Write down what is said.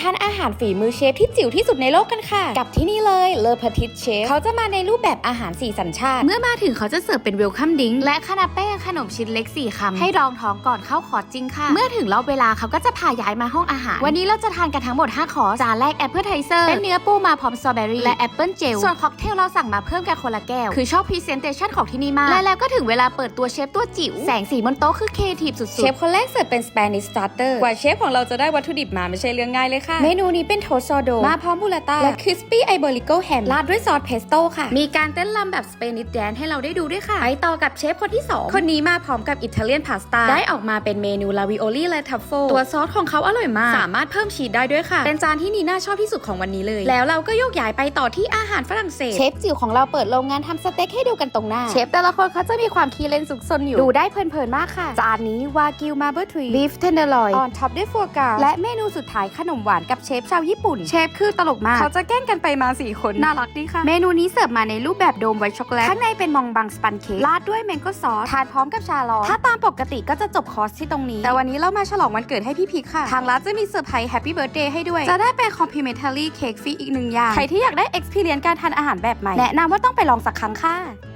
ทานอาหารฝีมือเชฟที่จิ๋วที่สุดในโลกกันค่ะ กับที่นี่เลยเลอพทิตเชฟเขาจะมาในรูปแบบอาหารสี่สัญชาติ เมื่อมาถึงเขาจะเสิร์ฟเป็นเวลคัมดิงและคานาเป้ขนมชิ้นเล็ก4คำให้รองท้องก่อนเข้าคอร์สจริงค่ะ เมื่อถึงรอบเวลาเขาก็จะพาย้ายมาห้องอาหาร วันนี้เราจะทานกันทั้งหมด 5 คอร์สจานแรกแอปเปิลไทเซอร์เป็นเนื้อปูมาพร้อมสตรอเบอรี่และแอปเปิลเจลส่วนค็อกเทลเราสั่งมาเพิ่มกันคนละแก้วคือชอบพรีเซนเตชันของที่นี่มากและแล้วก็ถึงเวลาเปิดตัวเชฟตัวจิ๋วแสงสีบนโต๊ะคือเคทีฟสุดๆเชฟคนแรกเสิร์ฟเป็น Spanish starter กว่าเชฟของเราจะได้วัตถุดิบมาไม่ใช่เรื่องง่ายเลยค่ะ เมนูนี้เป็นโทสต์ซอโด มาพร้อมบูราต้าและ crispy iberico ham ราดด้วยซอสเพสโต้ค่ะ มีการเต้นรำแบบ Spanish dance ให้เราได้ดูด้วยค่ะ ไปต่อกับเชฟคนที่ 2 คนนี้มาพร้อมกับอิตาเลียนพาสต้าได้ออกมาเป็นเมนูลาวิโอลี่และทัฟเฟิลตัวซอสของเขาอร่อยมาก สามารถเพิ่มชีสได้ด้วยค่ะ เป็นจานที่นีน่าชอบที่สุดของวันนี้เลย แล้วเราก็โยกย้ายไปต่อที่อาหารฝรั่งเศส เชฟจิ๋วของเราเปิดโรงงานทำสเต็กให้ดูกันตรงหน้า เชฟแต่ละคนเขาจะมีความคีเลนสุกซนอยู่ ดูได้เพลินๆมากค่ะ จานนี้วากิวมาเบอร์ทรีบีฟเทนเดอร์ลอยออนท็อปด้วยฟัวกราและเมนูสุดท้ายขนมหวานกับเชฟชาวญี่ปุ่น เชฟคือตลกมาก เขาจะแกล้งกันไปมา4คน น่ารักดีค่ะ เมนูนี้เสิร์ฟมาในรูปแบบโดมไวท์ช็อกโกแลต ข้างในเป็นมองบังสปันเค้กราดด้วยแมงโก้ซอส ทานพร้อมกับชาลอตถ้าตามปกติก็จะจบคอร์สที่ตรงนี้ แต่วันนี้เรามาฉลองวันเกิดให้พี่พีคค่ะ ทางร้านจะมีเซอร์ไพรส์แฮปปี้เบิร์ดเดย์ให้ด้วย จะได้เป็น complimentary cake ฟรีอีกหนึ่งอย่าง ใครที่อยากได้ experience การทานอาหารแบบใหม่ แนะนำว่าต้องไปลองสักครั้งค่ะ